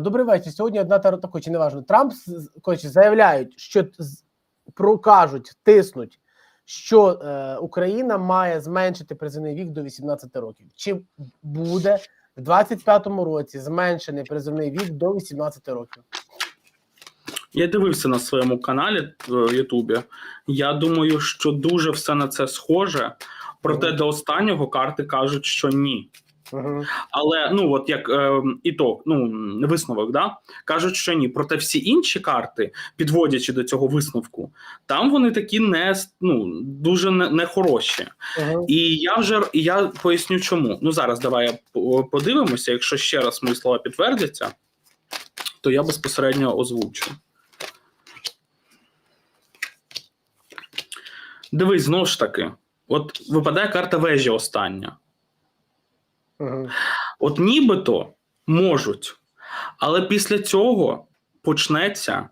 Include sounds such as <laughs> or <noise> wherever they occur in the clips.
Добрий вечір. Сьогодні одна та чи неважно. Трамп коротше, заявляють, що прокажуть, тиснуть, що е, Україна має зменшити призовний вік до 18 років. Чи буде в 25-му році зменшений призовний вік до 18 років? Я дивився на своєму каналі в Ютубі. Я думаю, що дуже все на це схоже. Проте Мгм. до останнього карти кажуть, що ні. Угу. Але ну от як е, ітог, ну висновок, да кажуть, що ні. Проте всі інші карти, підводячи до цього висновку, там вони такі не ну дуже не, не хороші. Угу. І я вже і я поясню, чому. Ну зараз давай я подивимося. Якщо ще раз мої слова підтвердяться, то я безпосередньо озвучу. Дивись, знову ж таки, от випадає карта вежі остання. Угу. От нібито можуть, але після цього почнеться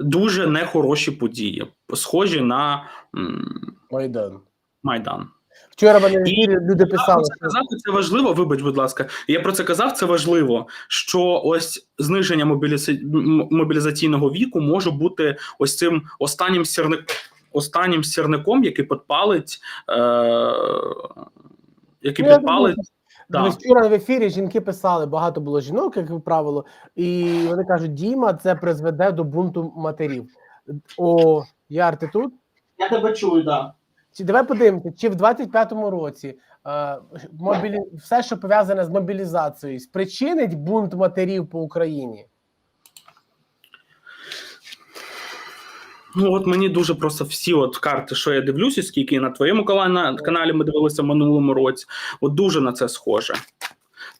дуже нехороші події, схожі на м, Майдан. Майдан. Вчора в І ефірі люди Я про писали, це казав, це важливо. Вибач, будь ласка. Я про це казав. Це важливо, що ось зниження мобіліза... мобілізаційного віку може бути ось цим останнім сірник... останнім сірником, який підпалить, е... який Ну. Да. Дивись, вчора в ефірі жінки писали, багато було жінок, як правило, і вони кажуть, Діма, це призведе до бунту матерів. О, Яр, ти тут? Я тебе чую, да. Чи давай подивимося, чи в 25-му році е, мобілі... все, що пов'язане з мобілізацією, спричинить бунт матерів по Україні? Ну от мені дуже просто всі от карти, що я дивлюся, скільки на твоєму каналі, ми дивилися минулому році. От дуже на це схоже.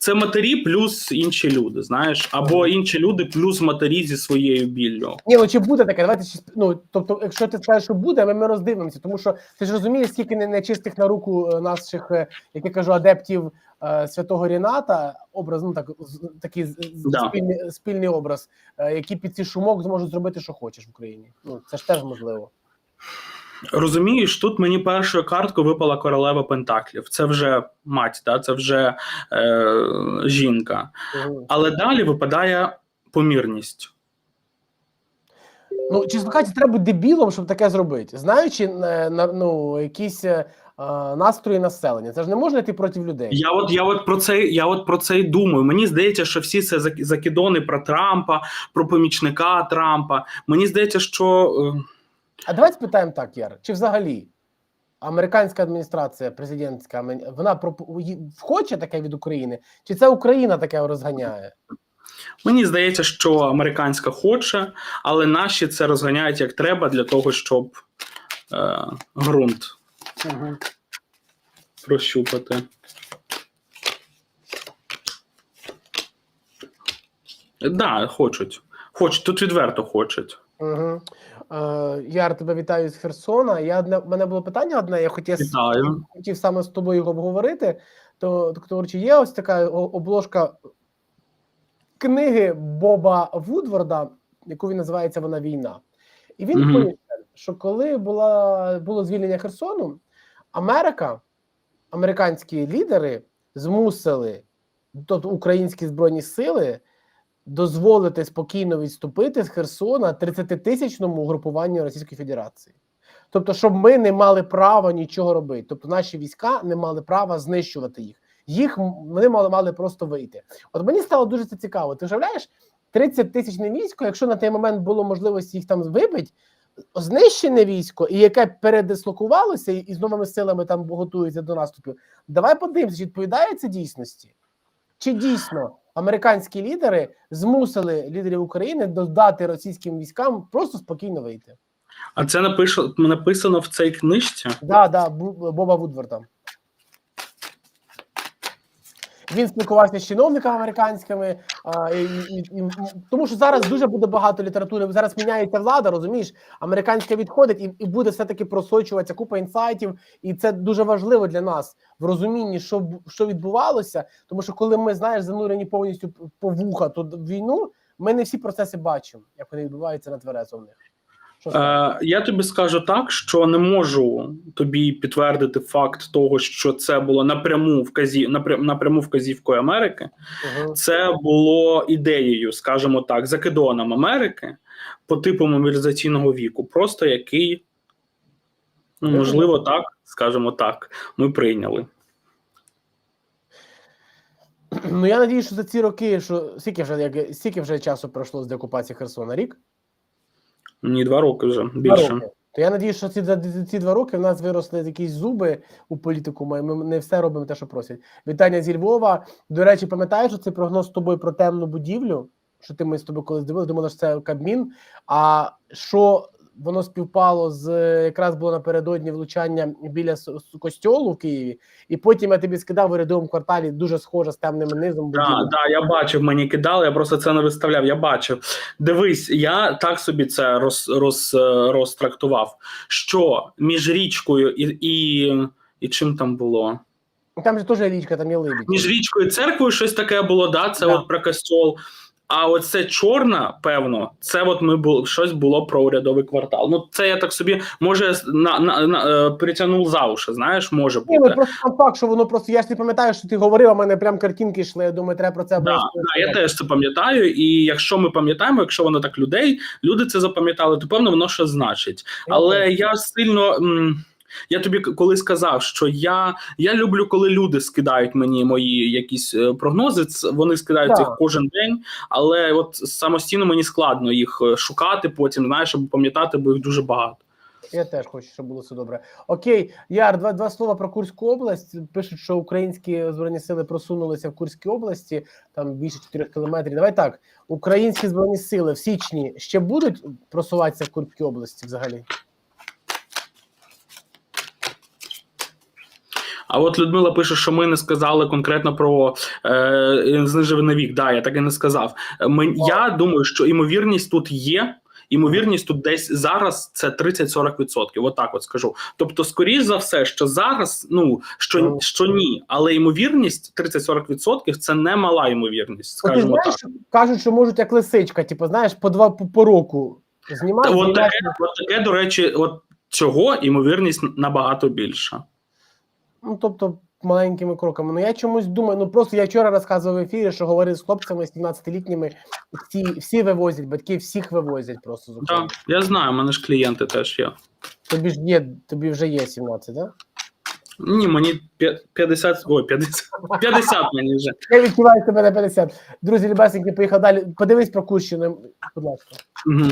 Це матері плюс інші люди, знаєш, або інші люди плюс матері зі своєю біллю. Ні, ну чи буде таке? Давайте ну, тобто, якщо ти скажеш, що буде, ми, ми роздивимося, тому що ти ж розумієш, скільки не- нечистих на руку е, наших, е, як я кажу, адептів е, святого Ріната, образ, ну так такий Да. спільний, спільний образ, е, які під цей шумок зможуть зробити, що хочеш в Україні. Ну це ж теж можливо. Розумієш, тут мені першою карткою випала королева Пентаклів. Це вже мать, да? це вже е, жінка. Але далі випадає помірність. Ну, чесно кажучи, треба бути дебілом, щоб таке зробити. Знаючи е, ну, якісь е, настрої населення. Це ж не можна йти проти людей. Я от я от про це я от про це й думаю. Мені здається, що всі це закидони про Трампа, про помічника Трампа. Мені здається, що е, А давай спитаємо так, Яр, чи взагалі американська адміністрація, президентська, вона хоче таке від України, чи це Україна таке розганяє? мені здається, що американська хоче, але наші це розганяють як треба для того, щоб е, ґрунт Угу. прощупати. Да, хочуть. Хочуть, тут відверто хочуть. Угу. Е, Яр, тебе вітаю з Херсона. Я одне, в мене було питання одне, я хотів, Вітаю. хотів саме з тобою його обговорити. То, чи є ось така обложка книги Боба Вудворда, яку він називається Вона війна. І він Мгм. пише, що коли була, було звільнення Херсону, Америка, американські лідери змусили, тобто українські збройні сили, дозволити спокійно відступити з Херсона 30-тисячному угрупуванню Російської Федерації. Тобто, щоб ми не мали права нічого робити. Тобто, наші війська не мали права знищувати їх. Їх вони мали, мали просто вийти. От мені стало дуже це цікаво. Ти уявляєш, 30 тисячне військо, якщо на той момент було можливості їх там вибити, знищене військо, і яке передислокувалося і з новими силами там готується до наступів. Давай подивимося, чи відповідає це дійсності. Чи дійсно американські лідери змусили лідерів України додати російським військам просто спокійно вийти? А це напишу написано в цій книжці. Да, да, Боба Вудворда. Він спілкувався з чиновниками американськими, а, і, і, і, тому що зараз дуже буде багато літератури. Зараз міняється влада, розумієш? Американська відходить, і, і буде все-таки просочуватися купа інсайтів, і це дуже важливо для нас в розумінні, що що відбувалося. Тому що коли ми знаєш занурені повністю по вуха тут війну, ми не всі процеси бачимо, як вони відбуваються на тверезо в них. Е, я тобі скажу так, що не можу тобі підтвердити факт того, що це було напряму напрям, напряму вказівкою Америки. Мгм. Це було ідеєю, скажімо так, закидоном Америки по типу мобілізаційного віку, просто який, ну, можливо, так, скажімо так, ми прийняли. Ну я надію, що за ці роки, що скільки вже як стільки вже часу пройшло з деокупації Херсона? Рік? Ні, два роки вже Два більше. роки. То я надію, що ці, ці два роки в нас виросли якісь зуби у політику. Ми, ми не все робимо те, що просять. Вітання зі Львова. До речі, пам'ятаєш що цей прогноз з тобою про темну будівлю? Що ти ми з тобою колись дивилися, думали, що це Кабмін. А що воно співпало з якраз було напередодні влучання біля костьолу в Києві, і потім я тобі скидав у рядовому кварталі дуже схоже з темним низом. Так, будівлю. да, я бачив, мені кидали, я просто це не виставляв. Я бачив. Дивись, я так собі це роз, роз, розтрактував, що між річкою і, і, і чим там було? Там же теж річка, там є либідь. Між річкою і церквою щось таке було, да? Це Да. от про костьол. А оце чорна, певно, це от ми було щось було про урядовий квартал. Ну, це я так собі може на, на, на е, притягнув за уші, знаєш, може Ні, ну просто сам факт, що воно просто я ж не пам'ятаю, що ти говорив, а в мене прям картинки йшли. Я думаю, треба про це Да, да, я теж це пам'ятаю, і якщо ми пам'ятаємо, якщо воно так людей, люди це запам'ятали, то певно воно щось значить. Але я сильно. м, Я тобі к- колись сказав, що я, я люблю, коли люди скидають мені мої якісь е, прогнози. Вони скидають їх кожен день, але от самостійно мені складно їх е, шукати потім, знаєш, щоб пам'ятати, бо їх дуже багато. Я теж хочу, щоб було все добре. Окей, Яр, два, два слова про Курську область. Пишуть, що українські збройні сили просунулися в Курській області, там більше 4 кілометрів. Давай так. Українські збройні сили в січні ще будуть просуватися в Курській області взагалі? А от Людмила пише, що ми не сказали конкретно про е, знижений вік. Да, я так і не сказав. Ми, я думаю, що ймовірність тут є. Ймовірність тут десь зараз це 30-40%. Отак от скажу. Тобто, скоріш за все, що зараз, ну що, що ні, але ймовірність 30-40% це не мала ймовірність, ти скажімо знаєш, так. кажуть, що можуть як лисичка, типу, знаєш, по два по, по року знімати. От, таке, от таке, до речі, от цього ймовірність набагато більша. Ну, тобто маленькими кроками. Ну я чомусь думаю, ну просто я вчора розказував в ефірі, що говорив з хлопцями 17-літніми, всі, всі вивозять, батьки всіх вивозять просто з України. Так, я знаю, у мене ж клієнти теж є. Тобі ж є, тобі вже є 17, так? Ні, мені п'я- 50, ой, 50, 50 <laughs> мені вже. Я відчуваю тебе на 50. Друзі, любесеньки, поїхав далі. Подивись про Курщину, будь ласка. Угу.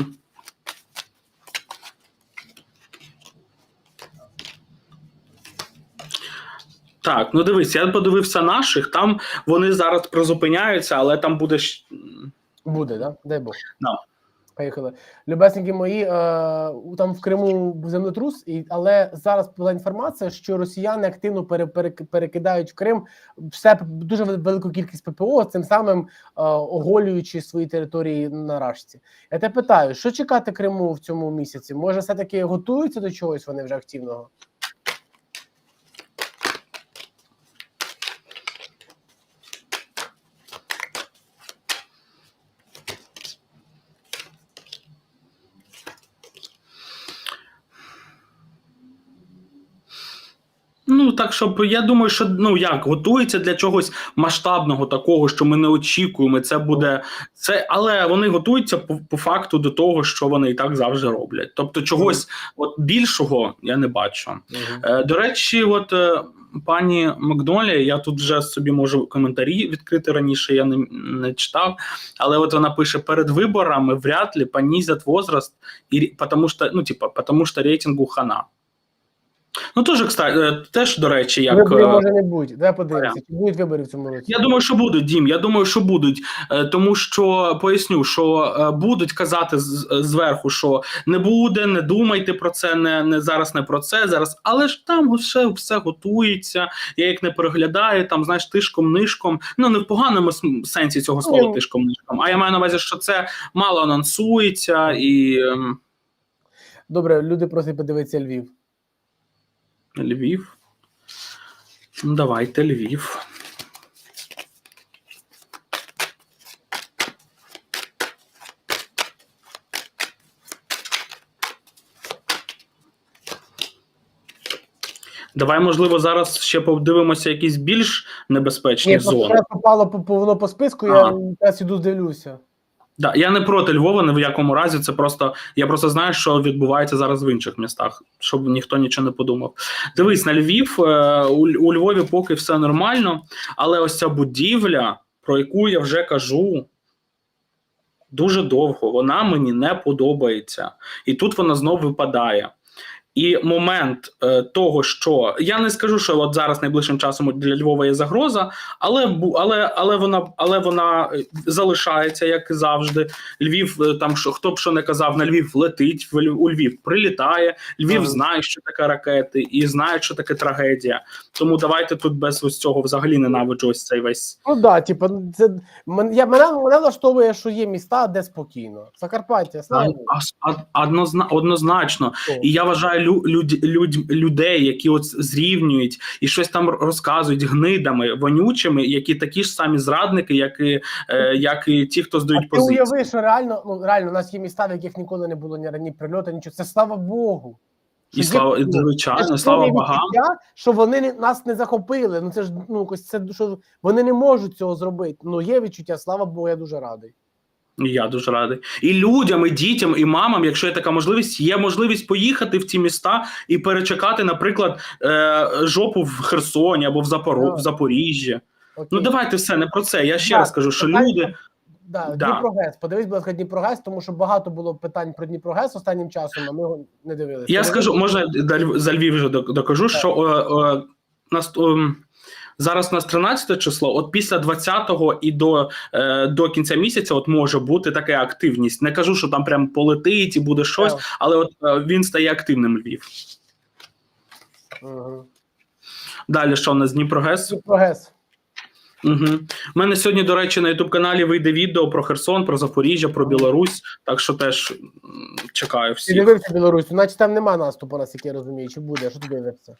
Так, ну дивись, я подивився наших, там вони зараз призупиняються, але там буде. Буде, да? Дай Бог. Да. Поїхали. Любесенькі мої, е, там в Криму землетрус, і, але зараз була інформація, що росіяни активно пере, пере, перекидають в Крим все дуже велику кількість ППО, цим самим е, оголюючи свої території на рашці. Я тебе питаю, що чекати Криму в цьому місяці? Може, все-таки готуються до чогось вони вже активного? Ну так, щоб я думаю, що ну як готується для чогось масштабного, такого, що ми не очікуємо. Це буде це, але вони готуються по, по факту до того, що вони і так завжди роблять. Тобто, чогось от більшого я не бачу. Е, До речі, от е, пані Макдоналі, я тут вже собі можу коментарі відкрити раніше, я не, не читав. Але от вона пише: перед виборами вряд ли понизять возраст, і, потому що, ну, типа, потому що рейтингу хана. Ну, теж, кстати, е, теж, до речі, як. Виборів е, може не бути. Давай подивимося, чи будуть вибори в цьому році. я думаю, що будуть, Дім. Я думаю, що будуть. Е, Тому що поясню, що будуть казати зверху, що не буде, не думайте про це, не, не зараз не про це. Зараз, але ж там все, все готується. Я як не переглядаю, там знаєш, тишком нишком. Ну не в поганому сенсі цього слова Ну. тишком нишком. А я маю на увазі, що це мало анонсується і ем, Добре, люди просять подивитися Львів. Львів. Ну, давайте Львів. Давай, можливо, зараз ще подивимося якісь більш небезпечні Ні, зони. Попало по, по списку, а. я зараз іду дивлюся. Да, я не проти Львова, ні в якому разі. Це просто я просто знаю, що відбувається зараз в інших містах, щоб ніхто нічого не подумав. Дивись на Львів. е, У, Львові поки все нормально, але ось ця будівля, про яку я вже кажу. Дуже довго вона мені не подобається, і тут вона знов випадає. І момент е, того, що я не скажу, що от зараз найближчим часом для Львова є загроза, але але, але вона але вона е, залишається, як і завжди. Львів е, там що хто б що не казав, на Львів летить, в Льв- у Львів прилітає. Львів Ага. знає, що таке ракети, і знає, що таке трагедія. Тому давайте тут без ось цього взагалі ненавиджу ось цей весь. Ну да, типу, це я мене, мене влаштовує, що є міста, де спокійно. Закарпаття, слава А- а- однозна- однозначно. І я вважаю люд, люд, людей, які от зрівнюють і щось там розказують гнидами, вонючими, які такі ж самі зрадники, як і, е, як і ті, хто А здають ти позиції. уяви, що реально, ну реально, у нас є міста, в яких ніколи не було ні ні прильоту, нічого. Це слава Богу. І слава звичайно, слава богам. що вони не- нас не захопили. Ну це ж ну якось це що вони не можуть цього зробити. Ну є відчуття, слава Богу, я дуже радий. І Я дуже радий. І людям, і дітям, і мамам, якщо є така можливість, є можливість поїхати в ці міста і перечекати, наприклад, е, жопу в Херсоні або в, Запоро... В Запоріжжі. Окей. Ну давайте все не про це. Я ще Так, раз кажу, що питання- люди. Да, Да. Дніпрогес. Подивись, будь ласка, Дніпрогес, тому що багато було питань про Дніпрогес останнім часом, а ми його не дивилися. Я Ти скажу, можна за Львів вже док- докажу, що е, е, нас, зараз у нас 13 число, от після 20-го і до, е, до кінця місяця от може бути така активність. Не кажу, що там прям полетить і буде щось, але от е, він стає активним Львів. Мгм. Далі що у нас Дніпрогес? Дніпрогес. Угу. У мене сьогодні, до речі, на Ютуб каналі вийде відео про Херсон, про Запоріжжя, про Білорусь. Так що теж чекаю Ти дивився Білорусь, значить там нема наступу, наскільки я розумію, чи буде, що ти дивишся?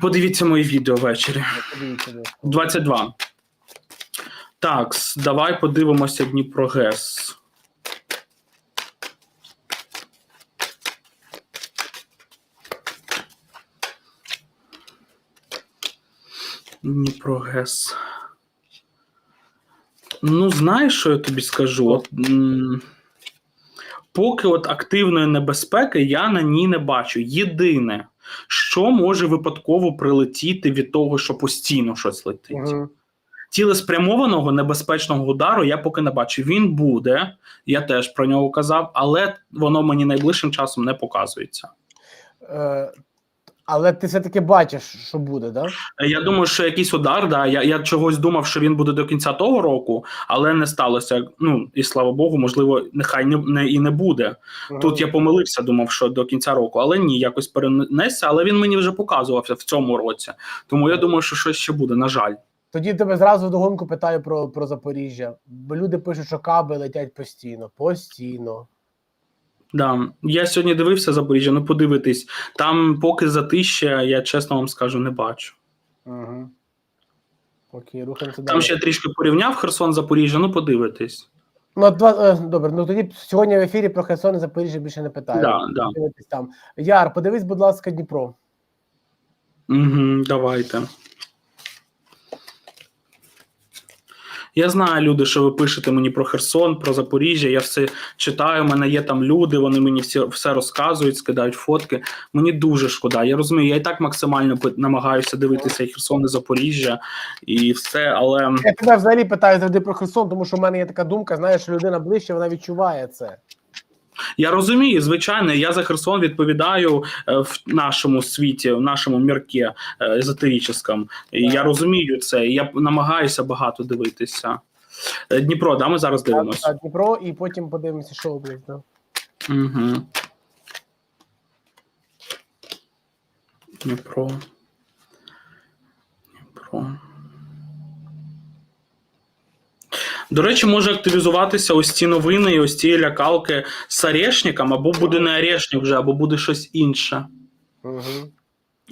Подивіться мої відео ввечері. 22. Так, давай подивимося Дніпрогес. Дніпрогес. Ну, знаєш, що я тобі скажу? От, поки от активної небезпеки я на ній не бачу. Єдине, що може випадково прилетіти від того, що постійно щось летить. Мгм. Цілеспрямованого небезпечного удару я поки не бачу. Він буде, я теж про нього казав, але воно мені найближчим часом не показується. Е, Але ти все-таки бачиш, що буде, да? Я думаю, що якийсь удар, да, я, я чогось думав, що він буде до кінця того року, але не сталося. Ну і слава Богу, можливо, нехай не, не і не буде. Тут я помилився, думав, що до кінця року, але ні, якось перенесся. Але він мені вже показувався в цьому році. Тому я думаю, що щось ще буде. На жаль. Тоді тебе зразу вдогонку питаю про, про Запоріжжя. Бо люди пишуть, що каби летять постійно. Постійно. Да, я сьогодні дивився Запоріжжя. Ну подивитись, там поки затища, я чесно вам скажу, не бачу. Угу. Окей, рухаємося Там далі. ще трішки порівняв Херсон Запоріжжя. Ну подивитись. Ну, от два, е, добре, ну тоді сьогодні в ефірі про Херсон і Запоріжжя більше не питаю. Да, да. Там. Яр, подивись, будь ласка, Дніпро. Угу, давайте. Я знаю, люди, що ви пишете мені про Херсон, про Запоріжжя. Я все читаю. У мене є там люди, вони мені всі, все розказують, скидають фотки. Мені дуже шкода. Я розумію, я і так максимально намагаюся дивитися Херсон, і Запоріжжя, і все, але. Я тебе взагалі питаю завжди про Херсон, тому що в мене є така думка, знаєш, людина ближче, вона відчуває це. Я розумію, звичайно, я за Херсон відповідаю е, в нашому світі, в нашому міркі е, Так. Я розумію це. і Я намагаюся багато дивитися. Е, Дніпро, да, ми зараз дивимося. Дніпро, і потім подивимося, що область. Да. Угу. Дніпро. Дніпро. До речі, може активізуватися ось ці новини і ось ці лякалки з орешником, або буде не орешник вже, або буде щось інше. Угу.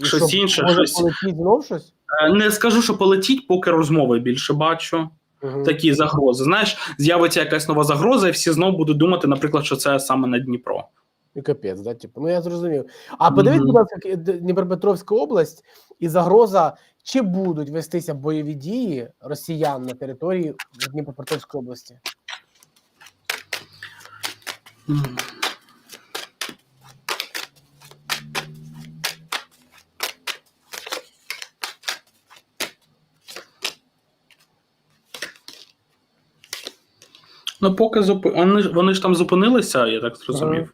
Щось інше, може щось- знов щось? Е, Не скажу, що полетіть, поки розмови більше бачу. Угу. Такі загрози. Знаєш, з'явиться якась нова загроза, і всі знову будуть думати, наприклад, що це саме на Дніпро. І капець, да? Типу, ну я зрозумів. А подивіться, будь ласка, К- Д- Дніпропетровська область і загроза, чи будуть вестися бойові дії росіян на території Дніпропетровської області? Ну, поки зупи... вони, ж- вони ж там зупинилися, я так зрозумів.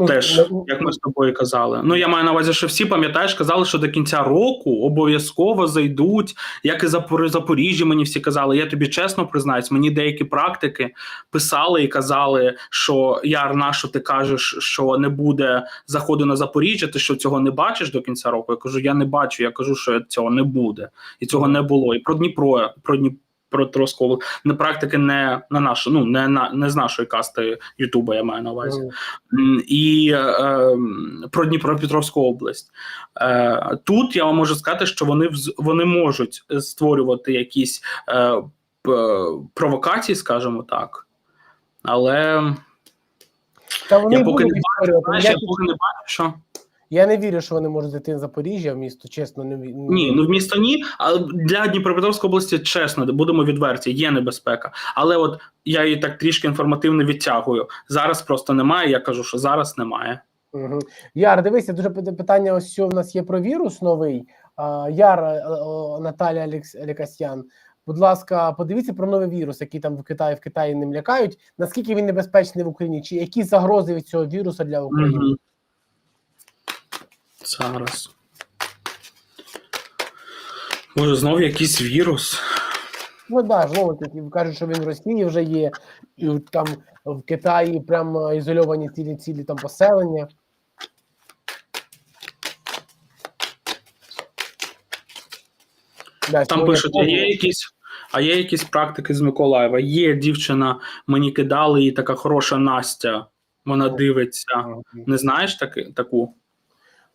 Ну, Теж, ну, як ми з тобою казали. Ну, я маю на увазі, що всі, пам'ятаєш, казали, що до кінця року обов'язково зайдуть, як і Запор... Запоріжжі, мені всі казали. Я тобі чесно признаюсь, мені деякі практики писали і казали, що Яр, на що ти кажеш, що не буде заходу на Запоріжжя, ти що цього не бачиш до кінця року? Я кажу, я не бачу, я кажу, що цього не буде. І цього не було. І про Дніпро, про Дніпро. Про Троскову не практики не на нашу, ну не на не з нашої касти Ютуба, я маю на увазі. М, і е, про Дніпропетровську область. Е, тут я вам можу сказати, що вони вони можуть створювати якісь е, провокації, скажімо так. Але Та вони я поки не бачу, знаєш, я поки не бачу, що я не вірю, що вони можуть зайти на Запоріжжя в місто, чесно. Не, ні, ну в місто ні. А для Дніпропетровської області, чесно, будемо відверті, є небезпека. Але от я її так трішки інформативно відтягую. Зараз просто немає. Я кажу, що зараз немає. Угу. Яр, дивися, дуже пи- питання. Ось що в нас є про вірус новий. Яр е, Наталя Алекс, Алекасян. Будь ласка, подивіться про новий вірус, який там в Китаї в Китаї ним лякають. Наскільки він небезпечний в Україні? Чи які загрози від цього вірусу для України? Мгм. Зараз. Може, знову якийсь вірус. Ну да, знову таки кажуть, що він в Росії вже є, і там в Китаї прямо ізольовані цілі цілі там поселення. Да, Там пишуть, а є якісь. А є якісь практики з Миколаєва. Є дівчина, мені кидали, і така хороша Настя. Вона дивиться. Не знаєш таки, таку?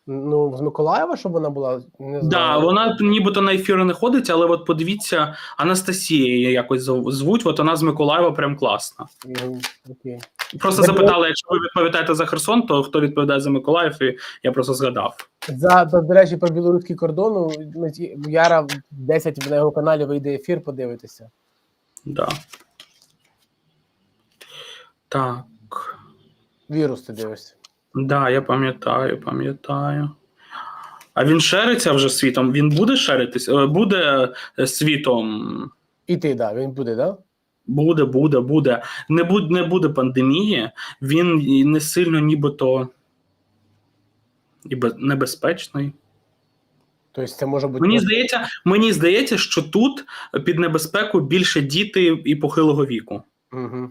Ну, з Миколаєва, щоб вона була, не Да, вона нібито на ефірі не ходить, але от подивіться, Анастасія її якось звуть, от вона з Миколаєва прям класна. Мгм, окей. Просто Добре. запитали, якщо ви відповідаєте за Херсон, то хто відповідає за Миколаїв, і я просто згадав. За, до, речі, про білоруський кордон, ну, Яра 10 на його каналі вийде ефір, подивитися. Да. Так. Вірус ти дивишся. Да, я пам'ятаю, пам'ятаю. А він шериться вже світом? Він буде шеритись? Е, Буде е, світом. І ти, да, він буде, да? Буде, буде, буде. Не буде, не буде пандемії, він і не сильно нібито ніби небезпечний. Тобто це може бути. Мені здається, мені здається, що тут під небезпеку більше діти і похилого віку. Угу.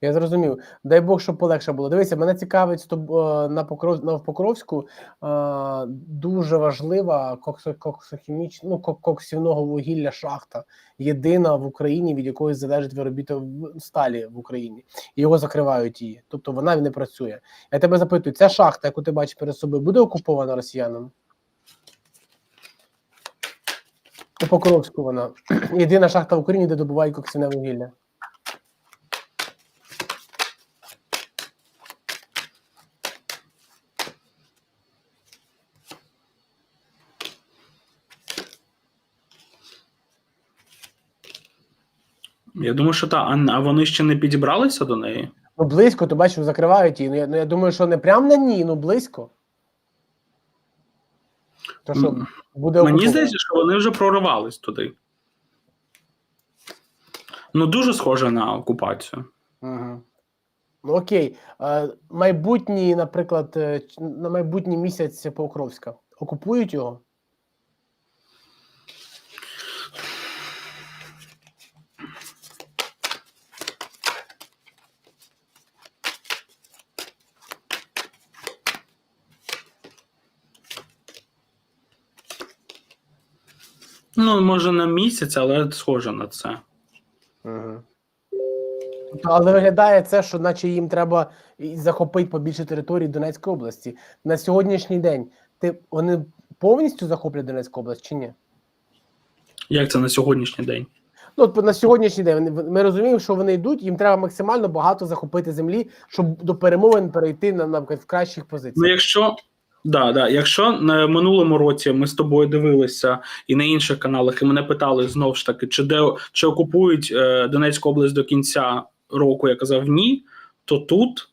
Я зрозумів. Дай Бог, щоб полегше було. Дивися, мене цікавить е, на Покров на Покровську е, дуже важлива коксо, ну, коксівного вугілля шахта. Єдина в Україні, від якої залежить виробіто сталі в Україні. І його закривають її. Тобто вона не працює. Я тебе запитую, ця шахта, яку ти бачиш перед собою, буде окупована росіянами? У Покровську вона. <clears throat> Єдина шахта в Україні, де добувають коксівне вугілля. Я думаю, що так. А, а вони ще не підібралися до неї? Ну, близько, то бачиш, закривають її. Ну, я, ну, я думаю, що не прям на ній, ну близько. То що М, буде Мені окуповано. здається, що вони вже проривались туди. Ну, дуже схоже на окупацію. Угу. Ну окей. Е, майбутній, наприклад, е, ч- на майбутній місяць Покровська. Окупують його? Ну, може, на місяць, але схоже на це. Угу. Але виглядає це, що наче їм треба захопити побільше території Донецької області. На сьогоднішній день ти, вони повністю захоплять Донецьку область чи ні? Як це на сьогоднішній день? Ну, от на сьогоднішній день ми розуміємо, що вони йдуть, їм треба максимально багато захопити землі, щоб до перемовин перейти на наприклад, в кращих Ну, позиціях. якщо да, да, якщо на минулому році ми з тобою дивилися і на інших каналах, і мене питали знову ж таки, чи де чи окупують е, Донецьку область до кінця року, я казав ні, то тут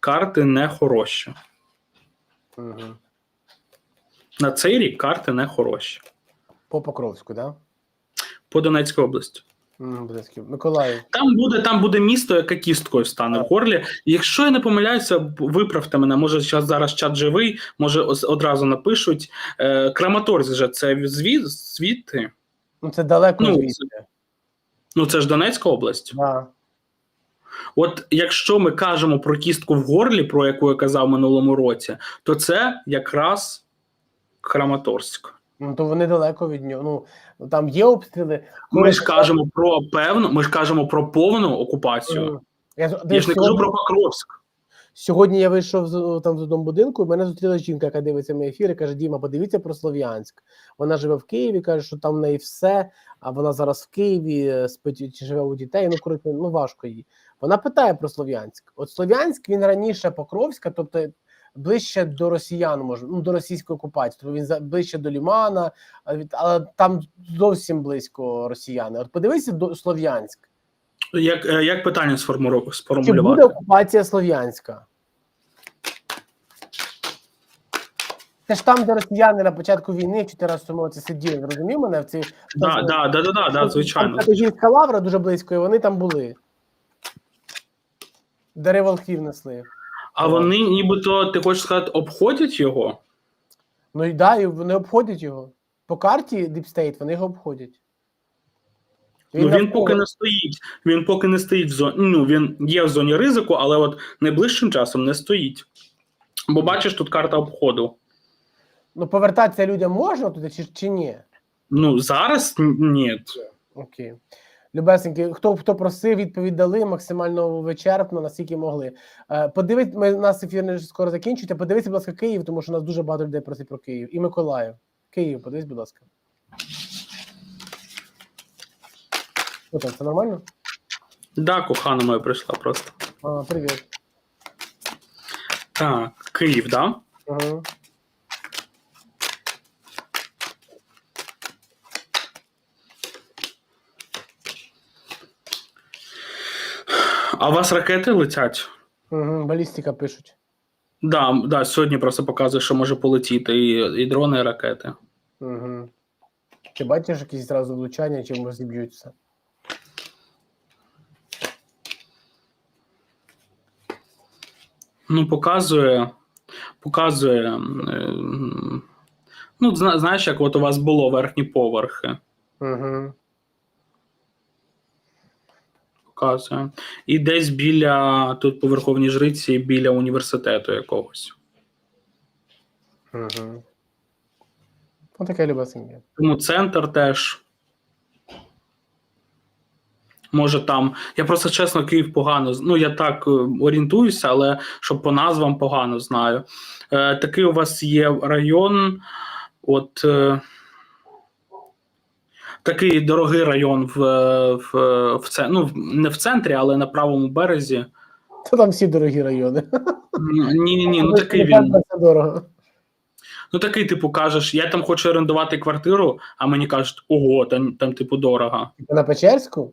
карти не хороші. Угу. На цей рік карти не хороші. По Покровську, да? По Донецькій області. Угу, Миколаїв. Там буде, там буде місто, яке кісткою стане в горлі. Якщо я не помиляюся, виправте мене. Може, зараз зараз чат живий, може одразу напишуть. Е, Краматорськ же це звід, звідти. Ну це далеко Ну, звідси. Ну це ж Донецька область. Да. От якщо ми кажемо про кістку в горлі, про яку я казав минулому році, то це якраз Краматорськ. Ну то вони далеко від нього. Ну там є обстріли. Ми ж кажемо про певну, ми ж кажемо про повну окупацію. Я, Я десь ж не кажу про Покровськ. сьогодні я вийшов з там з одного будинку, і мене зустріла жінка, яка дивиться мій ефір, і каже: Діма, подивіться про Слов'янськ. Вона живе в Києві, каже, що там в неї все. А вона зараз в Києві е, спить чи живе у дітей. Ну коротко, ну важко їй. Вона питає про Слов'янськ. От Слов'янськ він раніше Покровська, тобто ближче до росіян, може, ну до російської окупації. Тобто він ближче до Лімана, але там зовсім близько росіяни. От подивися до Слов'янськ. Як, е, як питання сформуру- Чи буде окупація Слов'янська? Це ж там, де росіяни на початку війни в 2014 році сиділи, розумів мене? В цій Да, да, да, да, да, да, звичайно. Святогірська лавра дуже близько, і вони там були. Де волхів несли. А вони нібито, ти хочеш сказати, обходять його? Ну і да, і вони обходять його. По карті Deep State вони його обходять. ну він поки не стоїть. Він поки не стоїть в зоні. Ну він є в зоні ризику, але от найближчим часом не стоїть. Бо бачиш, тут карта обходу. Ну, повертатися людям можна туди чи, чи ні? Ну зараз ні. Окей. Любесеньки, хто хто просив, відповідь дали максимально вичерпно, наскільки могли. Е, подивись, ми нас ефір не скоро закінчується. Подивіться, будь ласка, Київ, тому що у нас дуже багато людей просить про Київ. І Миколаїв. Київ, подивись, будь ласка. Що там, це нормально? Да, кохана моя прийшла просто. А, привіт. Так, Київ, да? Ага. А у вас ракети летять? Угу. Балістика пишуть. Да, да, сьогодні просто показує, що може полетіти і, і дрони, і ракети. Угу. Ти бачиш якісь зразу влучання, чим розіб'ються? Ну, показує, показує. Ну, знаєш, як от у вас було верхні поверхи. Угу. Показує. І десь біля тут по Верховній Жриці, біля університету якогось. Угу. Отаке любесеньке. Тому центр теж. Може там. Я просто чесно, Київ погано. Ну, я так е, орієнтуюся, але щоб по назвам погано знаю. Е, такий у вас є район. От. Е, такий дорогий район в, в, в, це, ну, не в центрі, але на правому березі. Це там всі дорогі райони. Ні, ні, ні, ну такий він. Дорого. Ну такий, типу, кажеш, я там хочу орендувати квартиру, а мені кажуть, ого, там, там типу, дорого. Типу На Печерську?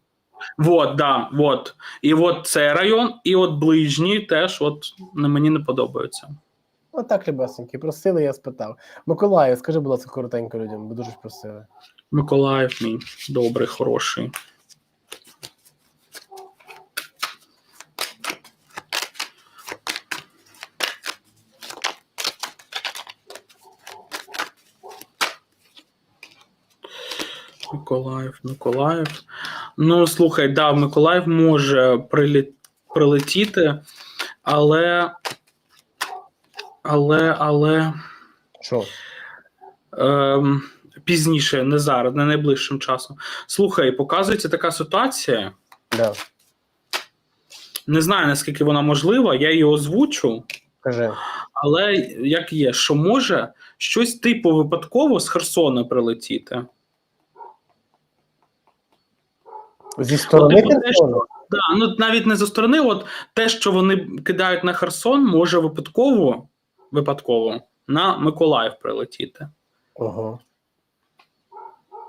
Вот, да, вот. І от цей район, і от ближні теж от мені не подобаються. Отак, любесенькі. Просили, я спитав. Миколаїв, скажи, будь ласка, коротенько людям, бо дуже ж просили. Миколаїв мій добрий, хороший. Миколаїв, Миколаїв. Ну, слухай, да, Миколаїв може прилі... прилетіти, але. Але, але. Що? Ем, пізніше, не зараз, не найближчим часом. Слухай, показується така ситуація. Да. Не знаю, наскільки вона можлива, я її озвучу, Кажи. але як є, що може щось типу випадково з Херсона прилетіти. Зі сторони От, те, Херсону? Да, ну навіть не зі сторони, от те, що вони кидають на Херсон, може випадково, випадково на Миколаїв прилетіти. Ого.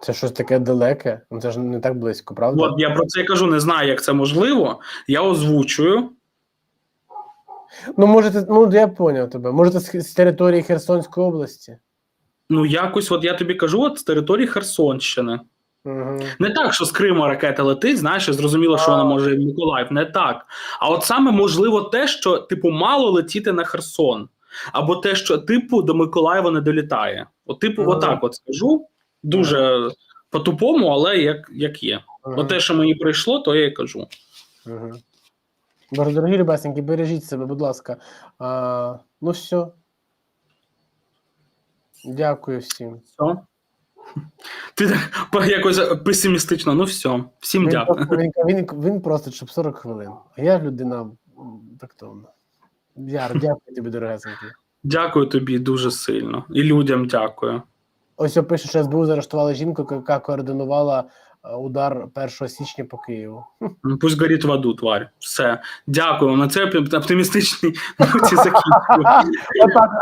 Це щось таке далеке. Ну це ж не так близько, правда? От я про це кажу, не знаю, як це можливо. Я озвучую. Ну, може, ти, ну я поняв тебе. Може, це з, з території Херсонської області. Ну, якось, от я тобі кажу, от з території Херсонщини. Угу. Не так, що з Криму ракета летить, знаєш, і зрозуміло, що вона може в Миколаїв. Не так. А от саме можливо те, що типу мало летіти на Херсон, або те, що типу до Миколаєва не долітає. От, типу, Ага. отак от скажу. Дуже по-тупому, але як, як є. От те, що мені прийшло, то я і кажу. Боже, дорогі любесенькі, бережіть себе, будь ласка. А, ну все. Дякую всім. Все. Ти так якось песимістично. Ну все, всім Він дякую. просто, він, він, він просить, щоб 40 хвилин. А я людина тактовна. Яр, дякую тобі, дорогесенький. Дякую тобі дуже сильно. І людям дякую. Ось пише, що СБУ заарештувала жінку, яка координувала е, удар 1 січня по Києву. Ну, Пусть горить в аду, тварь. Все. Дякую. На це оптимістичній ноті <laughs> закінчую.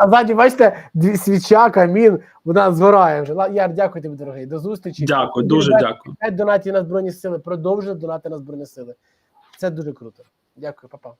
А ззаді, бачите, свіча, камін, вона згорає вже. Яр, дякую тобі, дорогий. До зустрічі. Дякую, дуже дякую. Донатів на Збройні Сили, продовжуйте донати на Збройні Сили. Це дуже круто. Дякую, папа.